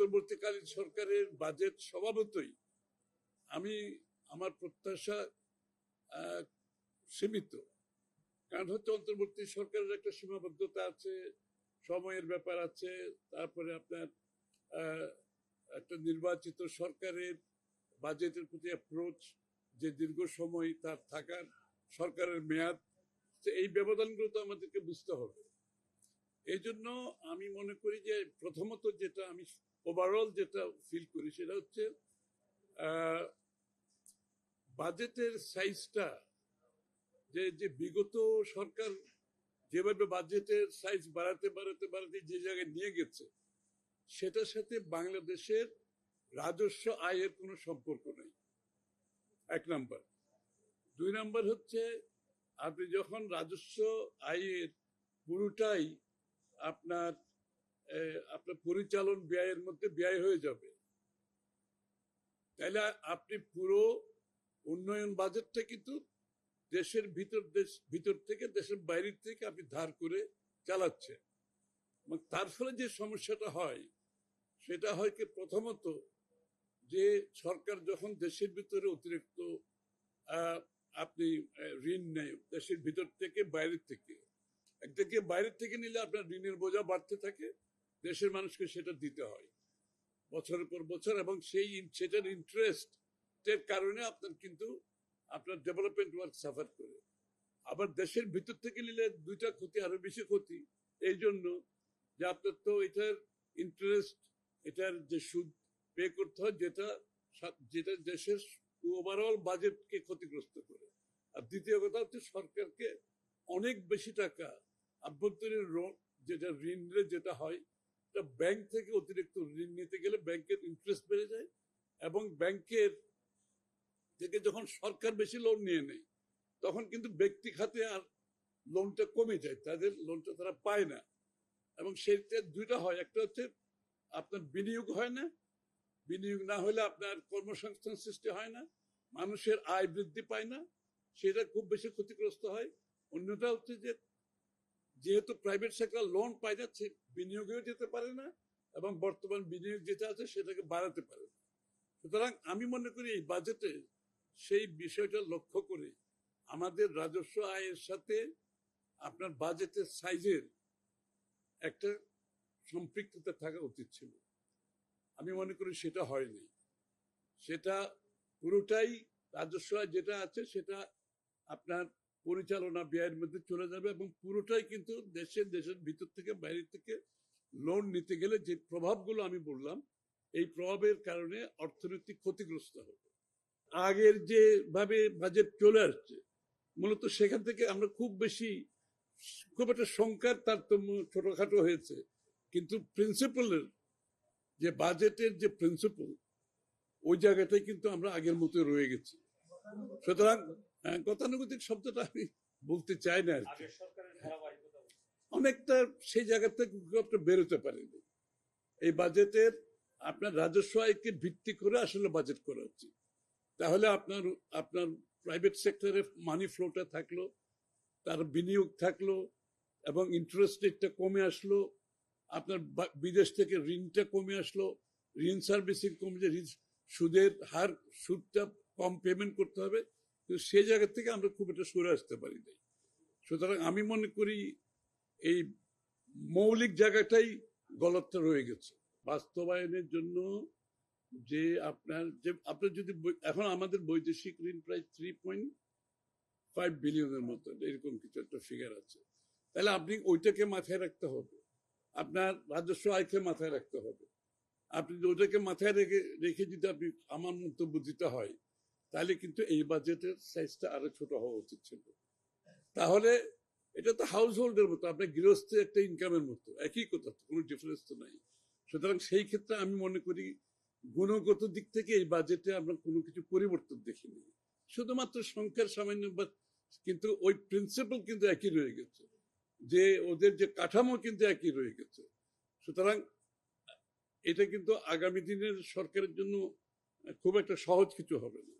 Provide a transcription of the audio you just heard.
অন্তর্বর্তীকালীন সরকারের বাজেট স্বভাবতই আমি আমার প্রত্যাশা সীমিত। কারণ হচ্ছে অন্তর্বর্তী সরকারের একটা সীমাবদ্ধতা আছে, সময়ের ব্যাপার আছে, তারপরে আপনার একটা নির্বাচিত সরকারের বাজেটের প্রতি অ্যাপ্রোচ যে দীর্ঘ সময় তার থাকার সরকারের মেয়াদ এই ব্যবধানগুলো তো আমাদেরকে বুঝতে হবে। এই জন্য আমি মনে করি যে প্রথমত যেটা আমি ওভারঅল যেটা ফিল করি সেটা হচ্ছে বাজেটের সাইজটা যে যে বিগত সরকার যেভাবে বাজেটের সাইজ বাড়াতে বাড়াতে বাড়াতে যে জায়গায় নিয়ে গেছে, সেটার সাথে বাংলাদেশের রাজস্ব আয়ের কোনো সম্পর্ক নেই। এক নাম্বার। দুই নাম্বার হচ্ছে, আপনি যখন রাজস্ব আয়ের পুরোটাই আপনার আপনার পরিচালন ব্যয়ের মধ্যে ব্যয় হয়ে যাবে। তাহলে আপনি পুরো উন্নয়ন বাজেটটা কিন্তু দেশের ভিতর, দেশ, ভিতর থেকে, দেশের বাইরের থেকে আপনি ধার করে চালাচ্ছেন। এবং তার ফলে যে সমস্যাটা হয়, সেটা হয় কি প্রথমত যে সরকার যখন দেশের ভিতরে অতিরিক্ত আপনি ঋণ নেয়, দেশের ভিতর থেকে, বাইরের থেকে একদিকে বাইরের থেকে নিলে আপনার ঋণের বোঝা বাড়তে থাকে, দেশের মানুষকে সেটা দিতে হয়। বছরের পর বছর এবং সেই সেটার ইন্টারেস্ট এর কারণে আপনার কিন্তু, আপনার ডেভেলপমেন্ট ওয়ার্ক সাফার করে। আবার দেশের ভিতর থেকে নিলে দুইটা ক্ষতি, আরও বেশি ক্ষতি। এই জন্য যে আপনার তো এটার ইন্টারেস্ট এটার যে সুদ পে করতে হয়, যেটা যেটা দেশের ওভারঅল বাজেটকে ক্ষতিগ্রস্ত করে। আর দ্বিতীয় কথা হচ্ছে সরকারকে অনেক বেশি টাকা আভ্যন্তরীণ ঋণ, যেটা ঋণ নিলে যেটা হয়, এটা ব্যাংক থেকে অতিরিক্ত ঋণ নিতে গেলে ব্যাংকের ইন্টারেস্ট বেড়ে যায় এবং ব্যাংকের থেকে যখন সরকার বেশি লোন নিয়ে নেয়, তখন কিন্তু ব্যক্তি খাতে আর লোনটা কমে যায়, তাদের লোনটা তারা পায় না। এবং সেটা দুইটা হয়, একটা হচ্ছে আপনার বিনিয়োগ হয় না, বিনিয়োগ না হলে আপনার কর্মসংস্থান সৃষ্টি হয় না, মানুষের আয় বৃদ্ধি পায় না, সেটা খুব বেশি ক্ষতিগ্রস্ত হয়। অন্যটা হচ্ছে যে যেহেতু প্রাইভেট সেক্টর লোন না সে বিনিয়োগেও যেতে পারে না এবং বর্তমান বিনিয়োগ যেটা আছে সেটাকে বাড়াতে পারে না। সুতরাং আমি মনে করি এই বাজেটে সেই বিষয়টা লক্ষ্য করে আমাদের রাজস্ব আয়ের সাথে আপনার বাজেটের সাইজের একটা সম্পৃক্ততা থাকা উচিত ছিল। আমি মনে করি সেটা হয়নি। সেটা পুরোটাই রাজস্ব আয় যেটা আছে সেটা আপনার পরিচালনা ব্যয়ের মধ্যে চলে যাবে এবং পুরোটাই কিন্তু দেশের দেশের ভিতর থেকে, বাইরে থেকে লোন নিতে গেলে যে প্রভাবগুলো আমি বললাম, এই প্রভাবের কারণে অর্থনৈতিক ক্ষতিগ্রস্ত হবে। আগের যে ভাবে বাজেট চলে আসছে, মূলত সেখান থেকে আমরা খুব বেশি, খুব একটা সংখ্যার তারতম্য ছোটখাটো হয়েছে। কিন্তু প্রিন্সিপালের যে বাজেটের যে প্রিন্সিপাল ওই জায়গাটাই কিন্তু আমরা আগের মতো রয়ে গেছি। সুতরাং গতানুগতিক শব্দটা আমি বলতে চাই না আর কি। অনেকটা সেই জায়গা থেকে একটা বেরোতে পারেনি। এই বাজেটের আপনার রাজস্ব আয়কে ভিত্তি করে আসলে বাজেট করা উচিত। তাহলে আপনার আপনার প্রাইভেট সেক্টরে মানি ফ্লোটা থাকল তার বিনিয়োগ থাকল এবং ইন্টারেস্ট রেটটা কমে আসলো আপনার বিদেশ থেকে ঋণটা কমে আসলো ঋণ সার্ভিসিং কমে যে সুদের হার সুদটা কম পেমেন্ট করতে হবে কিন্তু সে জায়গা থেকে আমরা খুব একটা সরে আসতে পারি নাই। সুতরাং আমি মনে করি এই মৌলিক জায়গাটাই গলতটা রয়ে গেছে। বাস্তবায়নের জন্য যে আপনার যে আপনার যদি এখন আমাদের বৈদেশিক ঋণ প্রায় থ্রি পয়েন্ট ফাইভ বিলিয়নের মতো, এরকম কিছু একটা ফিগার আছে। তাহলে আপনি ওইটাকে মাথায় রাখতে হবে। আপনার রাজস্ব আয়কে মাথায় রাখতে হবে। আপনি ওটাকে মাথায় রেখে রেখে যদি আপনি আমার মন্তব্য দিতে হয় তাহলে কিন্তু এই বাজেটের সাইজটা আরও ছোট হওয়া উচিত ছিল। তাহলে এটা তো হাউস হোল্ডের মতো, আপনার গৃহস্থের একটা ইনকামের মতো, একই কথা, কোনো ডিফারেন্স তো নাই। সুতরাং সেই ক্ষেত্রে আমি মনে করি গুণগত দিক থেকে এই বাজেটে আমরা কোনো কিছু পরিবর্তন দেখিনি। শুধুমাত্র সংখ্যার সামান্য বা কিন্তু ওই প্রিন্সিপাল কিন্তু একই রয়ে গেছে, যে ওদের যে কাঠামো কিন্তু একই রয়ে গেছে। সুতরাং এটা কিন্তু আগামী দিনের সরকারের জন্য খুব একটা সহজ কিছু হবে না।